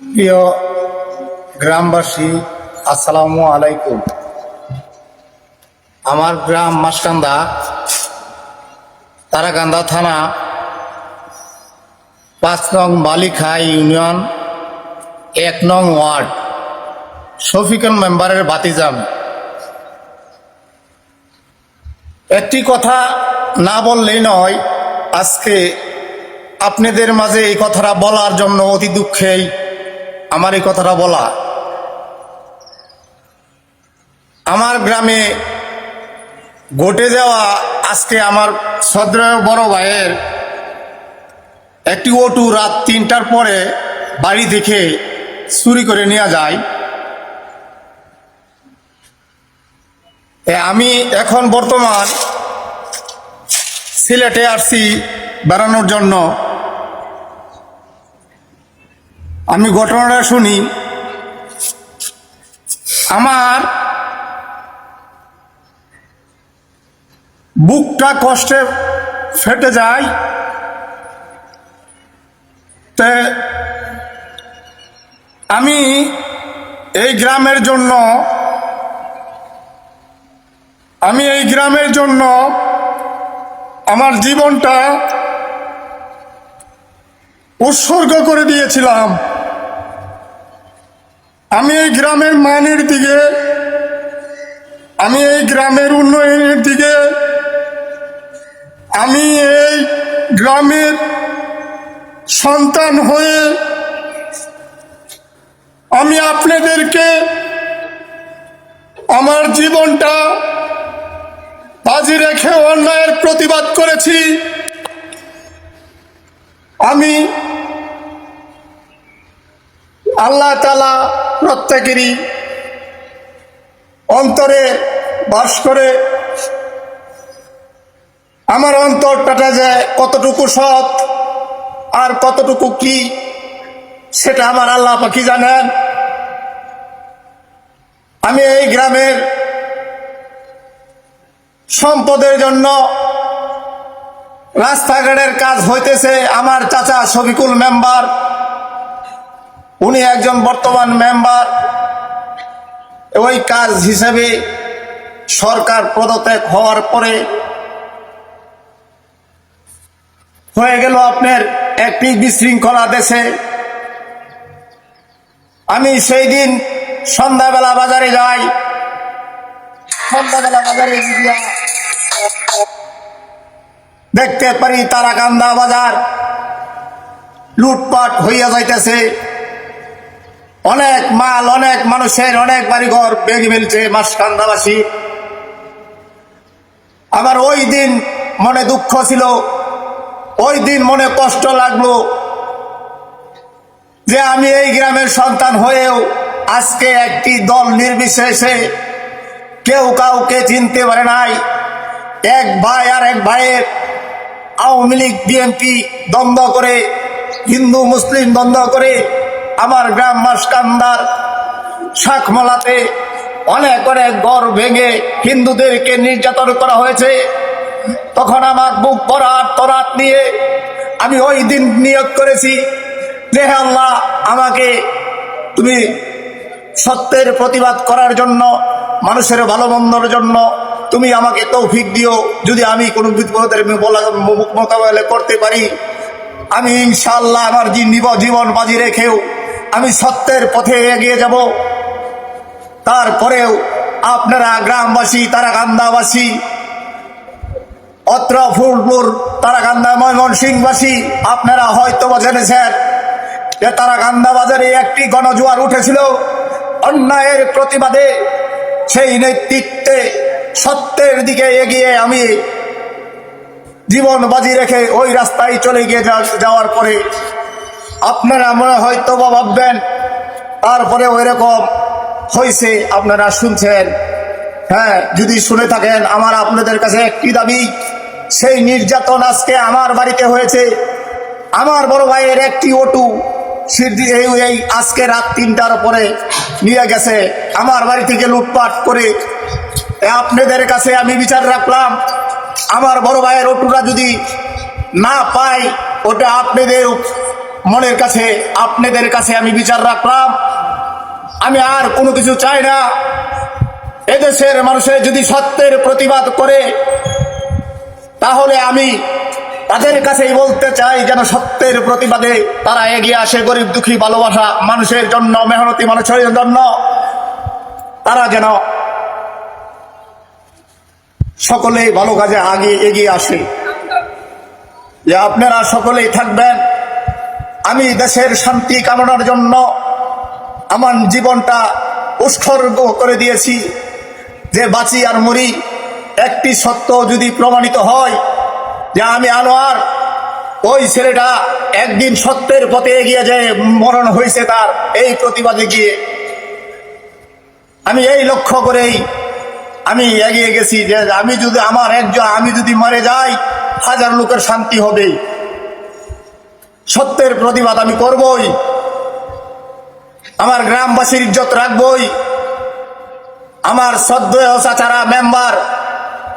প্রিয় গ্রামবাসী, আসসালামু আলাইকুম। আমার গ্রাম মাসকান্দা, তারাকান্দা থানা, পাঁচ নং বালিখা ইউনিয়ন, এক নং ওয়ার্ড, শফিকুল মেম্বারের বাতিজাম একটি কথা না বললেই নয়, আজকে আপনাদের মাঝে এই কথাটা বলার জন্য অতি দুঃখেই আমার এই কথাটা বলা। আমার গ্রামে ঘটে যাওয়া আজকে আমার সদ্রয় বড় ভাইয়ের একটি অটু রাত তিনটার পরে বাড়ি থেকে চুরি করে নেওয়া যায়। আমি এখন বর্তমান সিলেটে আসছি বেড়ানোর জন্য। আমি ঘটনাটা শুনি। আমার বুকটা কষ্টে ফেটে যায়। তে আমি এই গ্রামের জন্য, আমি এই গ্রামের জন্য আমার জীবনটা উৎসর্গ করে দিয়েছিলাম। আমি এই গ্রামের মানের দিকে, আমি এই গ্রামের উন্নয়নের দিকে, আমি এই গ্রামের সন্তান হয়ে আমি আপনাদেরকে আমার জীবনটা বাজি রেখে অন্যায়ের প্রতিবাদ করেছি। আমি আল্লাহ তালা প্রত্যেকেরই অন্তরে বাস করে। আমার অন্তর অন্তরটাটা যে কতটুকু সৎ আর কতটুকু কি, সেটা আমার আল্লাহ পাখি জানেন। আমি এই গ্রামের সম্পদের জন্য রাস্তাঘাটের কাজ হইতেছে। আমার চাচা শফিকুল মেম্বার উনি একজন বর্তমান মেম্বার। ওই কাজ হিসেবে সরকার পদত্যাগ হওয়ার পরে হয়ে গেল আপনার একটি বিশৃঙ্খলা দেশে। আমি সেই দিন সন্ধ্যাবেলা বাজারে যাই। সন্ধ্যাবেলা বাজারে দেখতে পারি তারাকান্দা বাজার। লুটপাট হইয়া যাইতেছে। অনেক মাল, অনেক মানুষের অনেক বাড়িঘর বেগে ফেলছে মাসকান্দাবাসী আমার ওই দিন মনে দুঃখ ছিল। ওই দিন মনে কষ্ট লাগল যে আমি এই গ্রামের সন্তান হয়েও আজকে একটি দল নির্বিশেষে কেউ কাউকে চিনতে পারে নাই। এক ভাই আর এক ভাইয়ের আওয়ামী লীগ, বিএনপি দ্বন্দ্ব করে, হিন্দু, মুসলিম দ্বন্দ্ব করে আমার গ্রাম মাসকান্দার শাকমলাতে অনেক অনেক ঘর ভেঙে হিন্দুদেরকে নির্যাতন করা হয়েছে। তখন আমার বুক পরাত তরাত নিয়ে আমি ওই দিন নিয়োগ করেছি। যে আল্লাহ, আমাকে তুমি সত্যের প্রতিবাদ করার জন্য, মানুষের ভালো মন্দর জন্য তুমি আমাকে তৌফিক দিও। যদি আমি কোনো বিপদের মোকাবেলা করতে পারি, আমি ইনশাল্লাহ আমার জীব- জীবন বাজি রেখেও আমি সত্যের পথে এগিয়ে যাব। তারপরেও আপনারা গ্রামবাসী তারা কান্দাবাসী অত্র ফুলপুর, তারাকান্দা, ময়মনসিংহবাসী, আপনারা হয়তো জেনেছেন যে তারাকান্দা বাজারে একটি গণজোয়ার উঠেছিল। অন্যায়ের প্রতিবাদে সেই নেতৃত্বে সত্যের দিকে এগিয়ে আমি জীবন বাজি রেখে ওই রাস্তায় চলে গিয়ে যাওয়ার পরে আপনারা মনে হয়তো বা ভাববেন। তারপরে ওই রকম হয়েছে আপনারা শুনছেন। হ্যাঁ যদি শুনে থাকেন, আমার আপনাদের কাছে একটি দাবি, সেই নির্যাতন আজকে আমার বাড়িতে হয়েছে। আমার বড় ভাইয়ের একটি সিদ্ধি এই আজকে রাত তিনটার পরে নিয়ে গেছে। আমার বাড়ি থেকে লুটপাট করে আপনাদের কাছে আমি বিচার রাখলাম। আমার বড় ভাইয়ের অটুটা যদি না পাই ওটা আপনাদের মনের কাছে, আপনাদের কাছে আমি বিচার রাখলাম। আমি আর কোনো কিছু চাই না। এদেশের মানুষের যদি সত্যের প্রতিবাদ করে, তাহলে আমি তাদের কাছেই বলতে চাই যেন সত্যের প্রতিবাদে তারা এগিয়ে আসে গরিব দুঃখী ভালোবাসা মানুষের জন্য, মেহনতি মানুষের জন্য। তারা যেন সকলেই ভালো কাজে আগে এগিয়ে আসে। যে আপনারা সকলেই থাকবেন। আমি দেশের শান্তি কামনার জন্য আমার জীবনটা উৎসর্গ করে দিয়েছি। যে বাঁচি আর মরি, একটি সত্য যদি প্রমাণিত হয় যে আমি আনোয়ার, ওই ছেলেটা একদিন সত্যের পথে এগিয়ে যে মরণ হয়েছে তার এই প্রতিবাদে গিয়ে। আমি এই লক্ষ্য করেই আমি এগিয়ে গেছি যে আমি যদি আমার একজন, আমি যদি মরে যাই, হাজার লোকের শান্তি হবে সত্যের প্রতিবাদ আমি করবই। আমার গ্রামবাসীর ইজ্জত রাখবই। আমার শ্রদ্ধেয় চাচারা মেম্বার,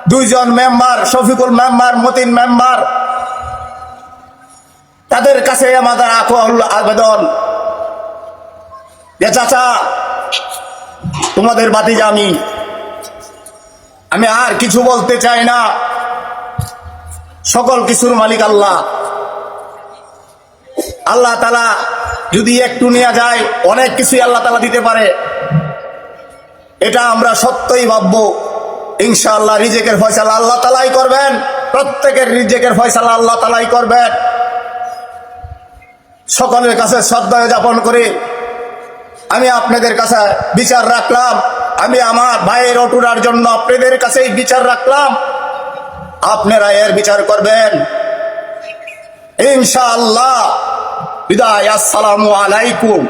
দুইজন member, Shafiqul member, Matin member, তাদের কাছে আমাদের আকুল আবেদন। যে চাচা, তোমাদের বাতি আমি। আমি আর কিছু বলতে চাই না। সকল কিছুর মালিক আল্লাহ। আল্লাহ তালা যদি একটু নেওয়া যায়, অনেক কিছুই আল্লাহ তালা দিতে পারে। এটা আমরা সত্যই ভাববো। ইনশাআল্লাহ রিজেকের ফয়সালা আল্লাহ তালাই করবেন। প্রত্যেকের রিজেকের ফয়সালা আল্লাহ তালাই করবেন। সকলের কাছে শ্রদ্ধা যাপন করে। আমি আপনাদের কাছে বিচার রাখলাম। আমি আমার ভাইয়ের অটুরার জন্য আপনাদের কাছেই বিচার রাখলাম। আপনারা এর বিচার করবেন। ইনশাআল্লাহ। বিদায় আসসালামু আলাইকুম।